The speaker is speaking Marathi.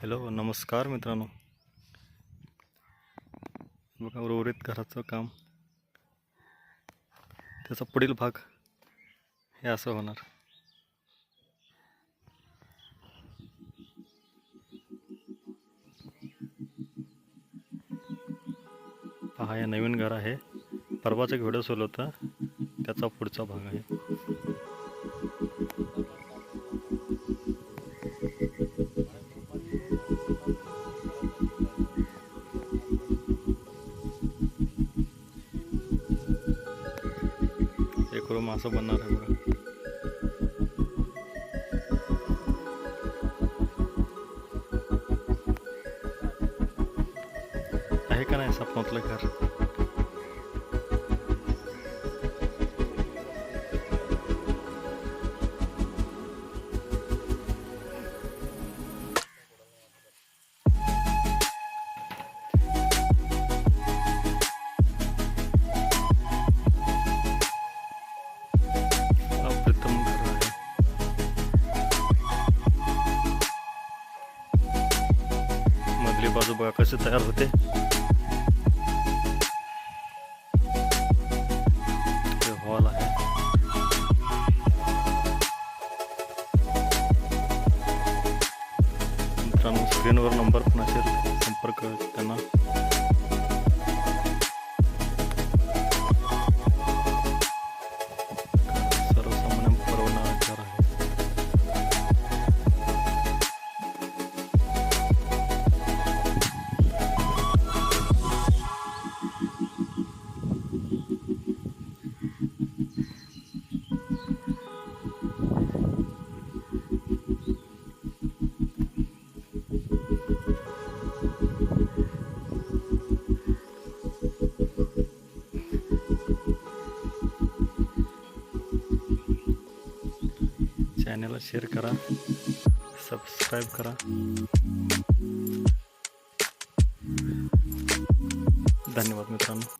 हॅलो नमस्कार मित्रांनो. बघा उर्वरित घराचं काम. त्याचा पुढील भाग हे असं होणार. पहा हे नवीन घर आहे. परवाचा एक व्हिडिओ सोडला होता. त्याचा पुढचा भाग आहे. एक रूम असं बनणार आहे बघा. आहे का नाही सपनातलं घर? मधली बाजू बघा कसे तयार होते. हॉल आहे. मित्रांनो स्क्रीनवर नंबर पण असेल. संपर्क त्यांना. चॅनलला शेअर करा. सबस्क्राईब करा. धन्यवाद मित्रांनो.